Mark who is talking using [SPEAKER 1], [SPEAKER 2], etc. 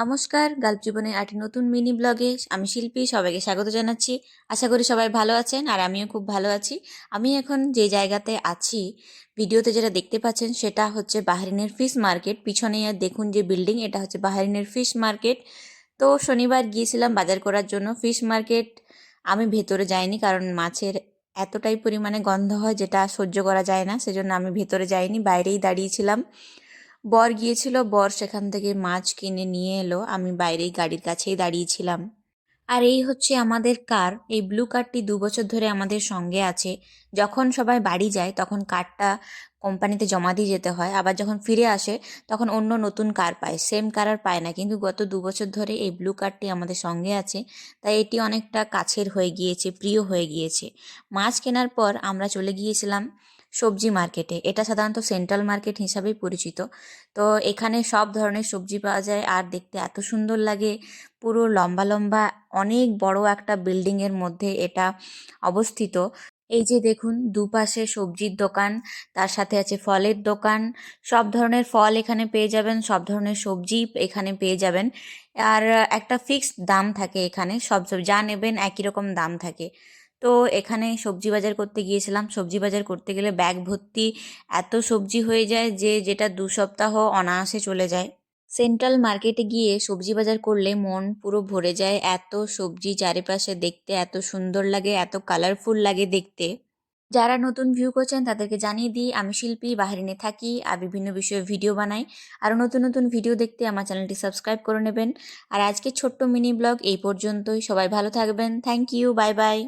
[SPEAKER 1] নমস্কার, গল্প জীবনের একটি নতুন মিনি ব্লগে আমি শিল্পী, সবাইকে স্বাগত জানাচ্ছি। আশা করি সবাই ভালো আছেন আর আমিও খুব ভালো আছি। আমি এখন যে জায়গাতে আছি, ভিডিওতে যেটা দেখতে পাচ্ছেন সেটা হচ্ছে বাহরিনের ফিশ মার্কেট। পিছনে দেখুন যে বিল্ডিং, এটা হচ্ছে বাহরিনের ফিশ মার্কেট। তো শনিবার গিয়েছিলাম বাজার করার জন্য। ফিশ মার্কেট আমি ভেতরে যাইনি কারণ মাছের এতটাই পরিমাণে গন্ধ হয় যেটা সহ্য করা যায় না, সেজন্য আমি ভেতরে যাইনি, বাইরেই দাঁড়িয়েছিলাম বর গিয়েছিল, বর সেখান থেকে মাছ কিনে নিয়ে এলো। আমি বাইরেই গাড়ির কাছেই দাঁড়িয়েছিলাম। আর এই হচ্ছে আমাদের কার। এই ব্লু কারটি দু বছর ধরে আমাদের সঙ্গে আছে। যখন সবাই বাড়ি যায়, তখন কারটা কোম্পানিতে জমা দিয়ে যেতে হয়। আবার যখন ফিরে আসে, তখন অন্য নতুন কার পায়। সেম কার আর পায় না। কিন্তু গত দু বছর ধরে এই ব্লু কারটি আমাদের সঙ্গে আছে। তাই এটি অনেকটা কাছের হয়ে গিয়েছে, প্রিয় হয়ে গিয়েছে। মাছ কেনার পর আমরা চলে গিয়েছিলাম সবজি মার্কেটে। এটা সাধারণত সেন্ট্রাল মার্কেট হিসাবেই পরিচিত। তো এখানে সব ধরনের সবজি পাওয়া যায় আর দেখতে এত সুন্দর লাগে। পুরো লম্বা লম্বা, অনেক বড় একটা বিল্ডিংয়ের মধ্যে এটা অবস্থিত। এই যে দেখুন, দুপাশে সবজির দোকান, তার সাথে আছে ফলের দোকান। সব ধরনের ফল এখানে পেয়ে যাবেন, সব ধরনের সবজি এখানে পেয়ে যাবেন। আর একটা ফিক্সড দাম থাকে এখানে, সব সব যা নেবেন একই রকম দাম থাকে। তো এখানে সবজি বাজার করতে গিয়েছিলাম। সবজি বাজার করতে গেলে ব্যাগ ভর্তি এত সবজি হয়ে যায় যে যেটা দু সপ্তাহ অনায়াসে চলে যায়। সেন্ট্রাল মার্কেটে গিয়ে সবজি বাজার করলে মন পুরো ভরে যায় এত সবজি চারিপাশে দেখতে, এত সুন্দর লাগে, এত কালারফুল লাগে দেখতে। যারা নতুন ভিউ করছেন তাদেরকে জানিয়ে দিই, আমি শিল্পী বাহিরিনে থাকি, আর বিভিন্ন বিষয়ে ভিডিও বানাই। আরও নতুন নতুন ভিডিও দেখতে আমার চ্যানেলটি সাবস্ক্রাইব করে নেবেন। আর আজকে ছোট্ট মিনি ব্লগ এই পর্যন্তই। সবাই ভালো থাকবেন। Thank you bye bye